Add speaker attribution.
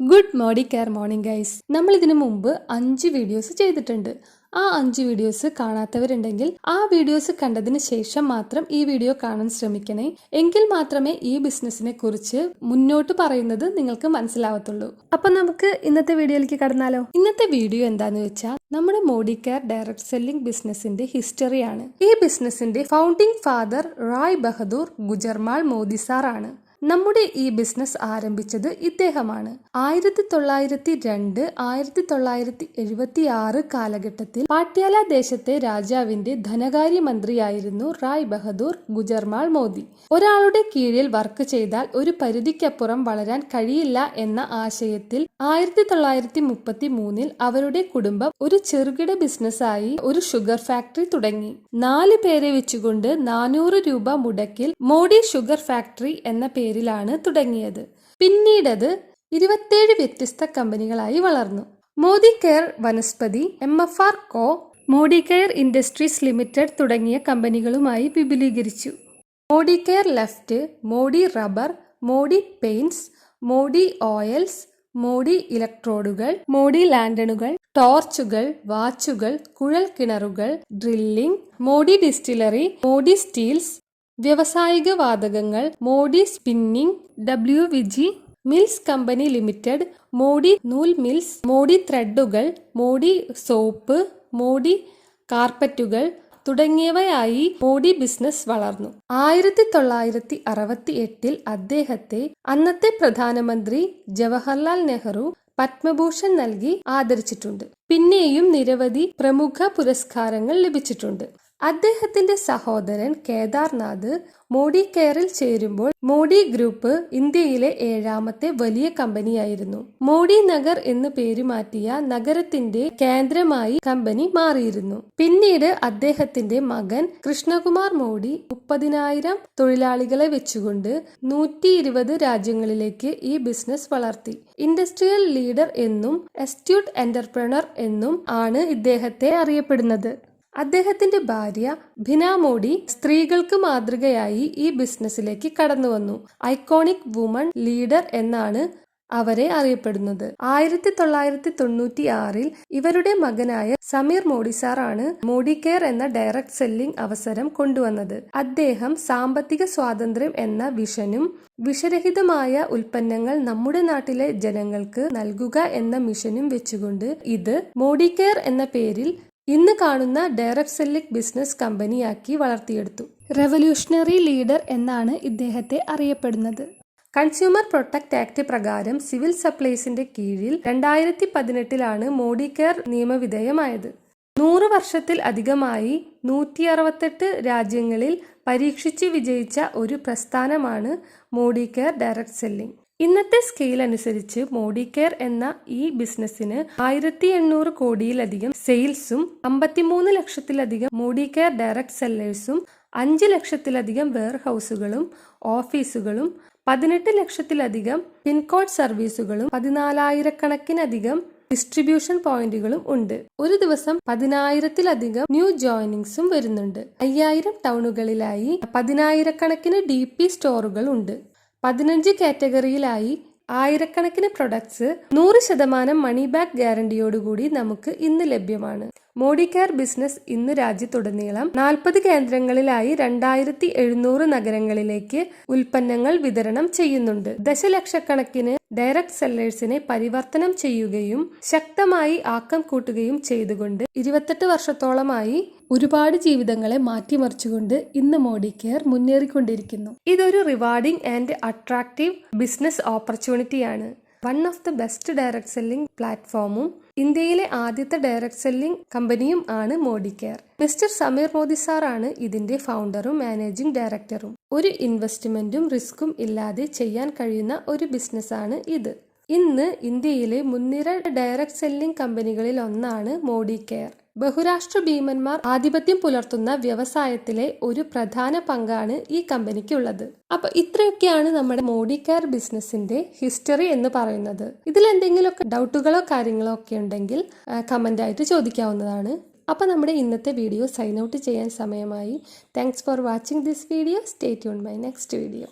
Speaker 1: Good morning care morning guys നമ്മൾ ഇതിനു മുമ്പ് അഞ്ച് വീഡിയോസ് ചെയ്തിട്ടുണ്ട്. ആ അഞ്ച് വീഡിയോസ് കാണാത്തവരുണ്ടെങ്കിൽ ആ വീഡിയോസ് കണ്ടതിന് ശേഷം മാത്രം ഈ വീഡിയോ കാണാൻ ശ്രമിക്കണേ. എങ്കിൽ മാത്രമേ ഈ ബിസിനസ്സിനെ കുറിച്ച് മുന്നോട്ട് പറയുന്നത് നിങ്ങൾക്ക് മനസ്സിലാവത്തുള്ളൂ. അപ്പൊ നമുക്ക് ഇന്നത്തെ വീഡിയോയിലേക്ക് കടന്നാലോ? ഇന്നത്തെ വീഡിയോ എന്താന്ന് വെച്ചാൽ നമ്മുടെ മോഡി കെയർ ഡയറക്ട് സെല്ലിംഗ് ബിസിനസിന്റെ ഹിസ്റ്ററിയാണ് ഈ ബിസിനസിന്റെ founding father Rai Bahadur Gujarmal Modi sir ആണ് നമ്മുടെ ഈ ബിസിനസ് ആരംഭിച്ചത് ഇദ്ദേഹമാണ്. ആയിരത്തി തൊള്ളായിരത്തി രണ്ട് ആയിരത്തി തൊള്ളായിരത്തി എഴുപത്തി ആറ് കാലഘട്ടത്തിൽ പാട്യാല ദേശത്തെ രാജാവിന്റെ ധനകാര്യമന്ത്രിയായിരുന്നു റായ് ബഹദൂർ ഗുജർമാൾ മോദി. ഒരാളുടെ കീഴിൽ വർക്ക് ചെയ്താൽ ഒരു പരിധിക്കപ്പുറം വളരാൻ കഴിയില്ല എന്ന ആശയത്തിൽ ആയിരത്തി തൊള്ളായിരത്തി മുപ്പത്തി മൂന്നിൽ അവരുടെ കുടുംബം ഒരു ചെറുകിട ബിസിനസ്സായി ഒരു ഷുഗർ ഫാക്ടറി തുടങ്ങി. നാല് പേരെ വെച്ചുകൊണ്ട് നാനൂറ് രൂപ മുടക്കിൽ മോഡി ഷുഗർ ഫാക്ടറി എന്ന പേരിലാണ് തുടങ്ങിയത്. പിന്നീടത് ഇരുപത്തേഴ് വ്യത്യസ്ത കമ്പനികളായി വളർന്നു. Modi care Vanaspati M F R co Modi care industries limited തുടങ്ങിയ കമ്പനികളുമായി വിപുലീകരിച്ചു. Modi care left Modi rubber Modi paints Modi oils Modi ഇലക്ട്രോഡുകൾ Modi ലാൻഡണുകൾ ടോർച്ചുകൾ വാച്ചുകൾ കുഴൽ കിണറുകൾ drilling Modi distillery Modi steels വ്യാവസായിക വാതകങ്ങൾ മോഡി സ്പിന്നിംഗ് ഡബ്ല്യു വിജി മിൽസ് കമ്പനി ലിമിറ്റഡ് മോഡി നൂൽ മിൽസ് മോഡി ത്രെഡുകൾ മോഡി സോപ്പ് മോഡി കാർപ്പറ്റുകൾ തുടങ്ങിയവയായി മോഡി ബിസിനസ് വളർന്നു. ആയിരത്തി തൊള്ളായിരത്തി അറുപത്തി എട്ടിൽ അദ്ദേഹത്തെ അന്നത്തെ പ്രധാനമന്ത്രി ജവഹർലാൽ നെഹ്റു പത്മഭൂഷൺ നൽകി ആദരിച്ചിട്ടുണ്ട്. പിന്നെയും നിരവധി പ്രമുഖ പുരസ്കാരങ്ങൾ ലഭിച്ചിട്ടുണ്ട്. അദ്ദേഹത്തിന്റെ സഹോദരൻ കേദാർനാഥ് മോഡി കെയറിൽ ചേരുമ്പോൾ മോഡി ഗ്രൂപ്പ് ഇന്ത്യയിലെ ഏഴാമത്തെ വലിയ കമ്പനിയായിരുന്നു. മോഡി നഗർ എന്ന് പേരുമാറ്റിയ നഗരത്തിന്റെ കേന്ദ്രമായി കമ്പനി മാറിയിരുന്നു. പിന്നീട് അദ്ദേഹത്തിന്റെ മകൻ കൃഷ്ണകുമാർ മോഡി മുപ്പതിനായിരം തൊഴിലാളികളെ വെച്ചുകൊണ്ട് നൂറ്റി ഇരുപത് രാജ്യങ്ങളിലേക്ക് ഈ ബിസിനസ് വളർത്തി. ഇൻഡസ്ട്രിയൽ ലീഡർ എന്നും എസ്റ്റ്യൂട്ട് എന്റർപ്രണർ എന്നും ആണ് ഇദ്ദേഹത്തെ അറിയപ്പെടുന്നത്. അദ്ദേഹത്തിന്റെ ഭാര്യ ഭിന മോഡി സ്ത്രീകൾക്ക് മാതൃകയായി ഈ ബിസിനസ്സിലേക്ക് കടന്നു വന്നു. ഐക്കോണിക് വുമൺ ലീഡർ എന്നാണ് അവരെ അറിയപ്പെടുന്നത്. ആയിരത്തി തൊള്ളായിരത്തി തൊണ്ണൂറ്റി ആറിൽ ഇവരുടെ മകനായ സമീർ മോഡി സാറാണ് മോഡി കെയർ എന്ന ഡയറക്ട് സെല്ലിംഗ് അവസരം കൊണ്ടുവന്നത്. അദ്ദേഹം സാമ്പത്തിക സ്വാതന്ത്ര്യം എന്ന വിഷനും വിഷരഹിതമായ ഉൽപ്പന്നങ്ങൾ നമ്മുടെ നാട്ടിലെ ജനങ്ങൾക്ക് നൽകുക എന്ന മിഷനും വെച്ചുകൊണ്ട് ഇത് മോഡി കെയർ എന്ന പേരിൽ ഇന്ന് കാണുന്ന ഡയറക്ട് സെല്ലിംഗ് ബിസിനസ് കമ്പനിയാക്കി വളർത്തിയെടുത്തു. റെവല്യൂഷണറി ലീഡർ എന്നാണ് ഇദ്ദേഹത്തെ അറിയപ്പെടുന്നത്. കൺസ്യൂമർ പ്രൊട്ടക്ട് ആക്ട് പ്രകാരം സിവിൽ സപ്ലൈസിന്റെ കീഴിൽ രണ്ടായിരത്തി പതിനെട്ടിലാണ് മോഡി കെയർ നിയമവിധേയമായത്. നൂറ് വർഷത്തിൽ അധികമായി നൂറ്റി അറുപത്തെട്ട് രാജ്യങ്ങളിൽ പരീക്ഷിച്ച് വിജയിച്ച ഒരു പ്രസ്ഥാനമാണ് മോഡി കെയർ ഡയറക്ട് സെല്ലിംഗ് ഇന്നത്തെ സ്കെയിൽ അനുസരിച്ച് മോഡി കെയർ എന്ന ഈ ബിസിനസ്സിന് ആയിരത്തി എണ്ണൂറ് കോടിയിലധികം സെയിൽസും അമ്പത്തിമൂന്ന് ലക്ഷത്തിലധികം മോഡി കെയർ ഡയറക്ട് സെല്ലേഴ്സും അഞ്ച് ലക്ഷത്തിലധികം വെയർ ഹൗസുകളും ഓഫീസുകളും പതിനെട്ട് ലക്ഷത്തിലധികം പിൻകോഡ് സർവീസുകളും പതിനാലായിരക്കണക്കിനധികം ഡിസ്ട്രിബ്യൂഷൻ പോയിന്റുകളും ഉണ്ട്. ഒരു ദിവസം പതിനായിരത്തിലധികം ന്യൂ ജോയിനിങ്സും വരുന്നുണ്ട്. അയ്യായിരം ടൗണുകളിലായി പതിനായിരക്കണക്കിന് ഡി സ്റ്റോറുകൾ ഉണ്ട്. പതിനഞ്ച് കാറ്റഗറിയിലായി ആയിരക്കണക്കിന് പ്രൊഡക്ട്സ് നൂറ് ശതമാനം മണി ബാക്ക് ഗ്യാരണ്ടിയോടുകൂടി നമുക്ക് ഇന്ന് ലഭ്യമാണ്. മോഡി കെയർ ബിസിനസ് ഇന്ന് രാജ്യത്തുടനീളം നാൽപ്പത് കേന്ദ്രങ്ങളിലായി രണ്ടായിരത്തി എഴുന്നൂറ് നഗരങ്ങളിലേക്ക് ഉൽപ്പന്നങ്ങൾ വിതരണം ചെയ്യുന്നുണ്ട്. ദശലക്ഷക്കണക്കിന് ഡയറക്ട് സെല്ലേഴ്സിനെ പരിവർത്തനം ചെയ്യുകയും ശക്തമായി ആക്കം കൂട്ടുകയും ചെയ്തുകൊണ്ട് ഇരുപത്തെട്ട് വർഷത്തോളമായി ഒരുപാട് ജീവിതങ്ങളെ മാറ്റിമറിച്ചുകൊണ്ട് ഇന്ന് മോഡി കെയർ മുന്നേറിക്കൊണ്ടിരിക്കുന്നു. ഇതൊരു rewarding and attractive business ഓപ്പർച്യൂണിറ്റിയാണ് one of the best direct selling പ്ലാറ്റ്ഫോമും ഇന്ത്യയിലെ ആദ്യത്തെ ഡയറക്ട് സെല്ലിംഗ് കമ്പനിയും ആണ് Modi care. Mister Sameer Modi sir ആണ് ഇതിന്റെ ഫൗണ്ടറും മാനേജിംഗ് ഡയറക്ടറും ഒരു ഇൻവെസ്റ്റ്മെന്റും റിസ്ക്കും ഇല്ലാതെ ചെയ്യാൻ കഴിയുന്ന ഒരു ബിസിനസ്സാണ് ഇത്. ഇന്ന് ഇന്ത്യയിലെ മുൻനിര ഡയറക്ട് സെല്ലിംഗ് കമ്പനികളിൽ ഒന്നാണ് മോഡി കെയർ. ബഹുരാഷ്ട്ര ഭീമന്മാർ ആധിപത്യം പുലർത്തുന്ന വ്യവസായത്തിലെ ഒരു പ്രധാന പങ്കാണ് ഈ കമ്പനിക്കുള്ളത്. അപ്പൊ ഇത്രയൊക്കെയാണ് നമ്മുടെ മോഡി കെയർ ബിസിനസിന്റെ ഹിസ്റ്ററി എന്ന് പറയുന്നത്. ഇതിൽ എന്തെങ്കിലുമൊക്കെ ഡൗട്ടുകളോ കാര്യങ്ങളോ ഒക്കെ ഉണ്ടെങ്കിൽ കമന്റ് ആയിട്ട് ചോദിക്കാവുന്നതാണ്. അപ്പോൾ നമ്മുടെ ഇന്നത്തെ വീഡിയോ സൈൻ ഔട്ട് ചെയ്യാൻ സമയമായി. Thanks for watching this video stay tune my next video